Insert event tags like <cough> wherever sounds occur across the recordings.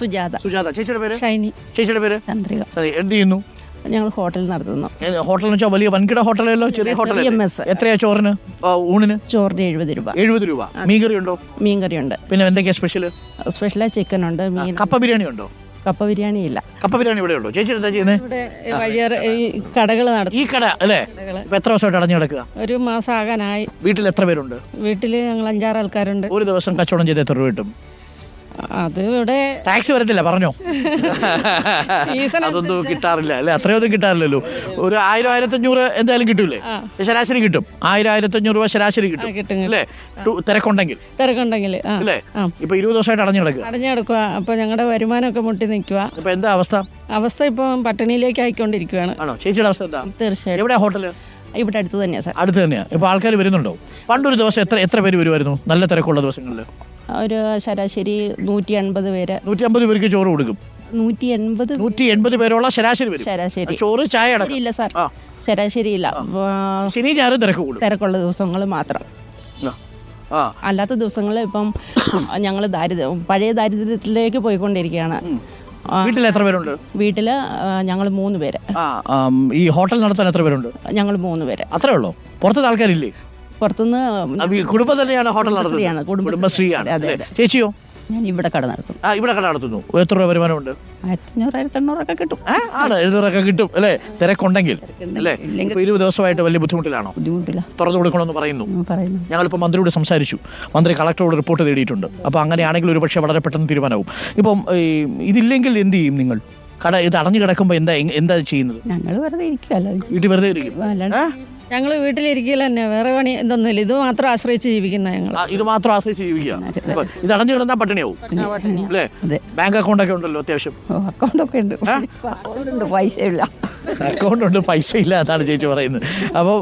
സുജാത. സുജാത ചേച്ചിയുടെ പേര്? ഷൈനി. ചേച്ചിയുടെ പേര്? ചന്ദ്രിക. എന്ത് ചെയ്യുന്നു? ഞങ്ങൾ ഹോട്ടൽ നടത്തുന്നു. ഹോട്ടൽ വെച്ചാൽ വലിയ വൻകിട ഹോട്ടലല്ലോ ചെറിയ ഹോട്ടൽ എത്രയാ ചോറിന്? ഊണിന്? ചോറിന് എഴുപത് രൂപ. എഴുപത് രൂപ. മീൻകറി ഉണ്ടോ മീൻകറിയുണ്ട്. പിന്നെ എന്തൊക്കെയാ സ്പെഷ്യൽ സ്പെഷ്യലായി ചിക്കൻ ഉണ്ട് മീൻ. കപ്പ ബിരിയാണി ഉണ്ടോ? കപ്പ ബിരിയാണി ഇല്ല. കപ്പ ബിരിയാണി ഇവിടെ ഉണ്ടോ? ചേച്ചി എന്താ ചെയ്യുന്നത് ഈ കടകൾ നടത്തും. ഈ കട അല്ലേ? എത്ര ദിവസമായിട്ട് അടഞ്ഞു കിടക്കുക? ഒരു മാസം ആകാനായി വീട്ടിൽ എത്ര പേരുണ്ട്? വീട്ടിൽ ഞങ്ങൾ അഞ്ചാറ് ആൾക്കാരുണ്ട്. ഒരു ദിവസം കച്ചവടം ചെയ്ത് എത്ര രൂപ കിട്ടും? അത് ഇവിടെ ടാക്സ് വരത്തില്ല പറഞ്ഞോ. സീസൺ അതൊന്നും കിട്ടാറില്ല അല്ലെ? അത്രയൊന്നും കിട്ടാറില്ലല്ലോ. ഒരു ആയിരം ആയിരത്തഞ്ഞൂറ് എന്തായാലും കിട്ടൂലേ? ശരാശരി കിട്ടും. ആയിരം ആയിരത്തഞ്ഞൂറ് രൂപ ശരാശരി കിട്ടും. കിട്ടും. അല്ലേ? തിരക്കുണ്ടെങ്കിൽ. തിരക്കുണ്ടെങ്കിൽ അല്ലേ. ഇപ്പൊ ഇരുപത് ദിവസമായിട്ട് അടഞ്ഞു കിടക്കുക. അടഞ്ഞെടുക്കുക അപ്പൊ ഞങ്ങളുടെ വരുമാനമൊക്കെ മുട്ടി നിൽക്കുക. അപ്പൊ എന്താ അവസ്ഥ? അവസ്ഥ ഇപ്പം പട്ടിണിയിലേക്ക് ആയിക്കൊണ്ടിരിക്കുകയാണ് ആണോ? ചേച്ചിയുടെ അവസ്ഥ എന്താ? തീർച്ചയായിട്ടും. എവിടെ ഹോട്ടൽ ഇവിടെ അടുത്ത് തന്നെയാണ് സാർ. അടുത്ത് തന്നെയാണ് ഇപ്പൊ ആൾക്കാർ വരുന്നുണ്ടോ? പണ്ടൊരു ദിവസം എത്ര എത്ര പേര് വരുമായിരുന്നു? നല്ല തിരക്കുള്ള ദിവസങ്ങളിൽ ഒരു ശരാശരി നൂറ്റി എൺപത് പേര്. നൂറ്റി അമ്പത് പേർക്ക് ചോറ് കൊടുക്കും. നൂറ്റി എൺപത് നൂറ്റി എൺപത് പേരോളം ശരാശരി വരും. ശരാശരി. ചോറ് ചായ അടക്കം. ഇല്ല സാർ. ആ. ശരാശരി ഇല്ല. ശനി ഞായറും തിരക്ക് കൂടും. തിരക്കുള്ള ദിവസങ്ങൾ മാത്രം. ആ. ആ. അല്ലാത്ത ദിവസങ്ങളിൽ ഇപ്പം <coughs> ഞങ്ങൾ ദാരിദ്ര്യം പഴയ ദാരിദ്ര്യത്തിലേക്ക് പോയിക്കൊണ്ടിരിക്കുകയാണ്. ആ, വീട്ടിൽ എത്ര പേരുണ്ട്? വീട്ടിൽ ഞങ്ങൾ മൂന്ന് പേര്. ആ ആം, ഈ ഹോട്ടൽ നടത്താൻ എത്ര പേരുണ്ട്? ഞങ്ങൾ മൂന്ന് പേര്. അത്രേ ഉള്ളൂ? പുറത്തെ ആൾക്കാരില്ലേ? പുറത്തുനിന്ന് കുടുംബം തന്നെയാണ് ഹോട്ടൽ നടത്തുന്നത്. കുടുംബശ്രീ. കുടുംബശ്രീയാണ് അതെ? ചേച്ചിയോ? ഞാൻ ഇവിടെ കട നടത്തും. ആ ഇവിടെ കട നടത്തുന്നു. എത്ര രൂപ വരുമാനമുണ്ട്? ആയിരത്തി അഞ്ഞൂറ് ആയിരത്തി എണ്ണൂറൊക്കെ കിട്ടും ആണ്. എഴുന്നൂറൊക്കെ കിട്ടും അല്ലേ? തിരക്കുണ്ടെങ്കിൽ അല്ലേ? ഇരുപത് ദിവസമായിട്ട് വലിയ ബുദ്ധിമുട്ടിലാണോ? ബുദ്ധിമുട്ടില്ല. തുറന്നു കൊടുക്കണമെന്ന് പറയുന്നു. പറയുന്നു. ഞങ്ങളിപ്പോൾ മന്ത്രിയോട് സംസാരിച്ചു. മന്ത്രി കളക്ടറോട് റിപ്പോർട്ട് തേടിയിട്ടുണ്ട്. അപ്പോൾ അങ്ങനെയാണെങ്കിൽ ഒരു പക്ഷേ വളരെ പെട്ടെന്ന് തീരുമാനവും ഇപ്പം ഇതില്ലെങ്കിൽ എന്ത് ചെയ്യും നിങ്ങൾ? കട ഇത് അടഞ്ഞു കിടക്കുമ്പോൾ എന്താ എന്താ ചെയ്യുന്നത്? ഞങ്ങൾ വെറുതെ ഇരിക്കുമല്ലോ വീട്ടിൽ വെറുതെ ഇരിക്കും? ഞങ്ങൾ വീട്ടിലിരിക്കില്ല തന്നെ. വേറെ പണി എന്തൊന്നുമില്ല ഇത് മാത്രം ആശ്രയിച്ച് ജീവിക്കുന്ന ഞങ്ങൾ ഇത് മാത്രം ആശ്രയിച്ച് ജീവിക്കുക. ഇത് അടഞ്ഞു കിടന്നാൽ പട്ടിണിയാവും. അല്ലേ? ബാങ്ക് അക്കൗണ്ട് ഒക്കെ ഉണ്ടല്ലോ അത്യാവശ്യം. അക്കൗണ്ട് ഒക്കെ ഉണ്ട്. പൈസ ഇല്ല അക്കൗണ്ട് ഉണ്ട് പൈസ ഇല്ല അതാണ് ചേച്ചി പറയുന്നത്. അപ്പോൾ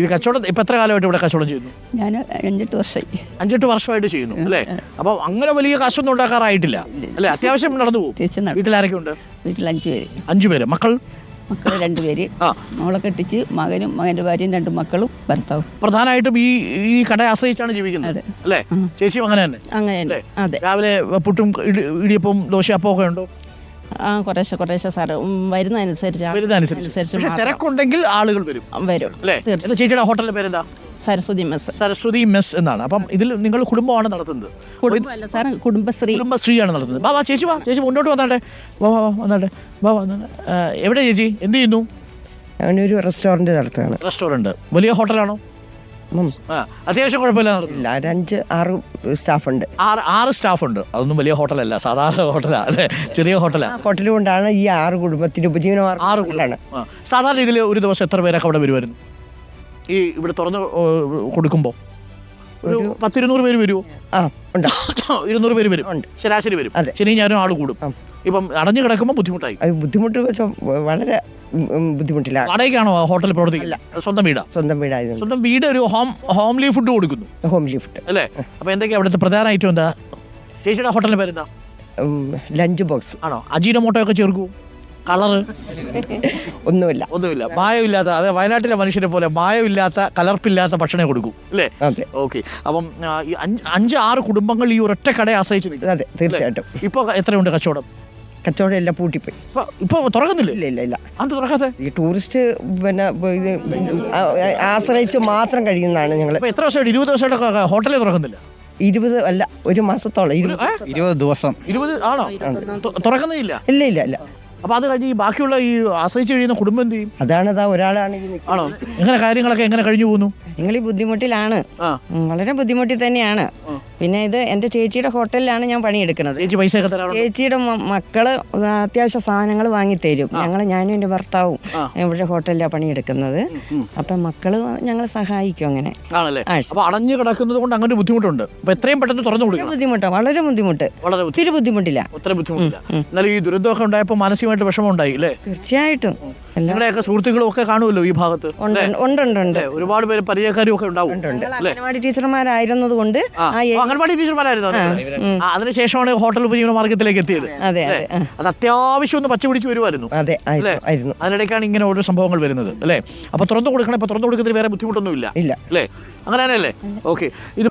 ഇത് കച്ചവടം ഇപ്പം എത്ര കാലമായിട്ട് ഇവിടെ കച്ചവടം ചെയ്യുന്നു? ഞാൻ അഞ്ചെട്ട് വർഷമായി അഞ്ചെട്ട് വർഷമായിട്ട് ചെയ്യുന്നു അല്ലേ? അപ്പോൾ അങ്ങനെ വലിയ കാശൊന്നും ഉണ്ടാക്കാറായിട്ടില്ല. അല്ലേ? അത്യാവശ്യം നടന്നു പോകും. വീട്ടിൽ ആരൊക്കെ ഉണ്ട്? വീട്ടിൽ അഞ്ച് പേര്. അഞ്ചു പേര്. മക്കൾ? മക്കൾ രണ്ടുപേര് ആ. മോളെ കെട്ടിച്ച് മകനും മകന്റെ ഭാര്യയും രണ്ട് മക്കളും ഭർത്താവും. പ്രധാനമായിട്ടും ഈ ഈ കട ആശ്രയിച്ചാണ് ജീവിക്കുന്നത് അതെ. അല്ലേ? ചേച്ചി അങ്ങനെ തന്നെ. അങ്ങനെ. അതെ. രാവിലെ പുട്ടും ഇടി- ഇടിയപ്പവും ദോശയപ്പവും ഒക്കെ ഉണ്ടോ? ആ കുറേശ്ശെ കുറേശ്ശെ സാറ്. വരുന്നതനുസരിച്ചാണ് വരുന്നതനുസരിച്ച് തിരക്കുണ്ടെങ്കിൽ ആളുകൾ വരും. വരും. അല്ലേ ചേച്ചിയുടെ ഹോട്ടലിന്റെ പേരെന്താ? സരസ്വതി മെസ്. സരസ്വതി മെസ് എന്നാണ്. അപ്പം ഇതിൽ നിങ്ങൾ കുടുംബമാണ് നടത്തുന്നത്. കുടുംബമല്ല സാർ കുടുംബശ്രീ. കുടുംബശ്രീയാണ് നടത്തുന്നത്. വാ വാ ചേച്ചി വാ ചേച്ചി മുന്നോട്ട് വന്നാട്ടെ. വാ വാ വന്നാട്ടെ. വാ വാ വന്നാട്ടെ. എവിടെ ചേച്ചി? എന്ത് ചെയ്യുന്നു? ഞാനൊരു റെസ്റ്റോറന്റ് നടത്തുകയാണ്. റെസ്റ്റോറന്റ്. വലിയ ഹോട്ടലാണോ. അത്യാവശ്യം കുഴപ്പമില്ല അഞ്ച് ആറ് സ്റ്റാഫുണ്ട്. ആറ് ആറ് സ്റ്റാഫ് ഉണ്ട് അതൊന്നും വലിയ ഹോട്ടലല്ല സാധാരണ ഹോട്ടലാ അല്ലെ? ചെറിയ ഹോട്ടലാ. ഹോട്ടൽ കൊണ്ടാണ് ഈ ആറ് കുടുംബത്തിന്റെ ഉപജീവനമാർ ആറ് കുട്ടികളാണ് സാധാരണ ഇതിൽ ഒരു ദിവസം എത്ര പേരൊക്കെ അവിടെ വരുമായിരുന്നു ഈ ഇവിടെ തുറന്ന് കൊടുക്കുമ്പോൾ ഒരു പത്തിരുന്നൂറ് പേര് വരുമോ ആ ഉണ്ട്. <coughs> ഇരുന്നൂറ് പേര് വരും. ഉണ്ട്. ശരാശരി വരും. ശനി ഞാനും ആൾ കൂടും. ഇപ്പം അടഞ്ഞു കിടക്കുമ്പോൾ ബുദ്ധിമുട്ടായി. അത് ബുദ്ധിമുട്ട് വെച്ചാൽ വളരെ ബുദ്ധിമുട്ടില്ല. വാടകയ്ക്കാണോ ആ ഹോട്ടൽ പ്രവർത്തിക്കില്ല സ്വന്തം വീടാ? സ്വന്തം വീടായിരുന്നു സ്വന്തം വീട് ഒരു ഹോം ഹോംലി ഫുഡ് കൊടുക്കുന്നു. Homely food. അല്ലേ? അപ്പൊ എന്തൊക്കെയാ അവിടുത്തെ പ്രധാന ഐറ്റം എന്താ? ചേച്ചിയുടെ ഹോട്ടലിന്റെ പേരെന്താ? Lunch box. ആണോ? അജീനമോട്ടോ ഒക്കെ ചേർക്കൂ കളറ് ഒന്നുമില്ല. ഒന്നുമില്ല. മായമില്ലാത്ത അതെ വയനാട്ടിലെ മനുഷ്യരെ പോലെ മായമില്ലാത്ത കലർപ്പില്ലാത്ത ഭക്ഷണം കൊടുക്കും അല്ലേ? അതെ. ഓക്കെ. അപ്പം ആ, ഈ അഞ്ച് അഞ്ച് ആറ് കുടുംബങ്ങൾ ഈ ഒരൊറ്റ കടയെ ആശ്രയിച്ച് നിൽക്കും അതെ തീർച്ചയായിട്ടും. ഇപ്പൊ എത്രയുണ്ട് കച്ചവടം? കച്ചവടം എല്ലാം പൂട്ടിപ്പോയി. ഇപ്പൊ ഇപ്പൊ തുറക്കുന്നില്ലേ? ഇല്ല ഇല്ല ഇല്ല. അത് തുറക്കാതെ ഈ ടൂറിസ്റ്റ് പിന്നെ ഇത് ആ- ആശ്രയിച്ച് മാത്രം കഴിയുന്നതാണ് ഞങ്ങൾ ഇപ്പൊ എത്ര ദിവസമായിട്ട്? ഇരുപത് ദിവസമായിട്ട് ഹോട്ടലിൽ തുറക്കുന്നില്ല? ഇരുപത് അല്ല ഒരു മാസത്തോളം ഇരുപത് ഏ? ഇരുപത് ദിവസം. ഇരുപത് ആണോ? തുറക്കുന്നില്ല? തുറക്കുന്നേ ഇല്ല ഇല്ല ഇല്ല. ഇല്ല അപ്പൊ അത് കഴിഞ്ഞ് ഈ ബാക്കിയുള്ള ഈ ആശ്രയിച്ച് കഴിയുന്ന കുടുംബം എന്ത് ചെയ്യും? അതാണ് അതാ ഒരാളാണ് ഈ. ആണോ? എങ്ങനെ കാര്യങ്ങളൊക്കെ എങ്ങനെ കഴിഞ്ഞു പോകുന്നു നിങ്ങൾ ഈ ബുദ്ധിമുട്ടിലാണ്. വളരെ ബുദ്ധിമുട്ടിൽ തന്നെയാണ്. പിന്നെ ഇത് എന്റെ ചേച്ചിയുടെ ഹോട്ടലിലാണ് ഞാൻ പണിയെടുക്കുന്നത്. ചേച്ചി പൈസ ഒക്കെ തരാറുണ്ട്? ചേച്ചിയുടെ മ- മക്കൾ അത്യാവശ്യ സാധനങ്ങൾ വാങ്ങിത്തരും. ഞങ്ങൾ ഞാനും എന്റെ ഭർത്താവും ഇവിടെ ഹോട്ടലിലാണ് പണിയെടുക്കുന്നത്. അപ്പം മക്കൾ ഞങ്ങളെ സഹായിക്കും അങ്ങനെ. ആണല്ലേ? ആ, അപ്പൊ അടഞ്ഞു കിടക്കുന്നത് കൊണ്ട് അങ്ങനെ ഒരു ബുദ്ധിമുട്ടുണ്ട്. അപ്പൊ എത്രയും പെട്ടെന്ന് തുറന്നു കൊടുക്കണം. ബുദ്ധിമുട്ടാണ് വളരെ ബുദ്ധിമുട്ട്. വളരെ ബുദ്ധി- ഒത്തിരി ബുദ്ധിമുട്ടില്ല. ഒത്തിരി ബുദ്ധിമുട്ടില്ല. എന്നാലും ഈ ദുരന്തമൊക്കെ ഉണ്ടായപ്പോൾ മാനസികമായിട്ട് വിഷമം ഉണ്ടായി അല്ലേ തീർച്ചയായിട്ടും നിങ്ങളുടെയൊക്കെ സുഹൃത്തുക്കളും ഒക്കെ കാണുമല്ലോ ഈ ഭാഗത്ത്. ഉണ്ട് ഒരുപാട് പേര് പരിചയക്കാരും ഒക്കെ ഉണ്ടാവും അംഗൻവാടി ടീച്ചർമാരായിരുന്നത് കൊണ്ട് അംഗൻവാടി ടീച്ചർമാരായിരുന്നു? അതിനുശേഷമാണ് ഹോട്ടൽ ഉപജീവന മാർഗത്തിലേക്ക് എത്തിയത്. അതെ അതെ അത് അത്യാവശ്യം ഒന്ന് പച്ചപിടിച്ച് വരുമായിരുന്നു. അതെ അതിനിടയ്ക്കാണ് ഇങ്ങനെ ഓരോ സംഭവങ്ങൾ വരുന്നത്. അല്ലേ? അപ്പൊ തുറന്നു കൊടുക്കണം ഇപ്പൊ തുറന്നു കൊടുക്കുന്നതിന് വേറെ ബുദ്ധിമുട്ടൊന്നും ഇല്ല. ഇല്ല അല്ലേ? അങ്ങനെ തന്നെയല്ലേ ഓക്കെ. ഇത്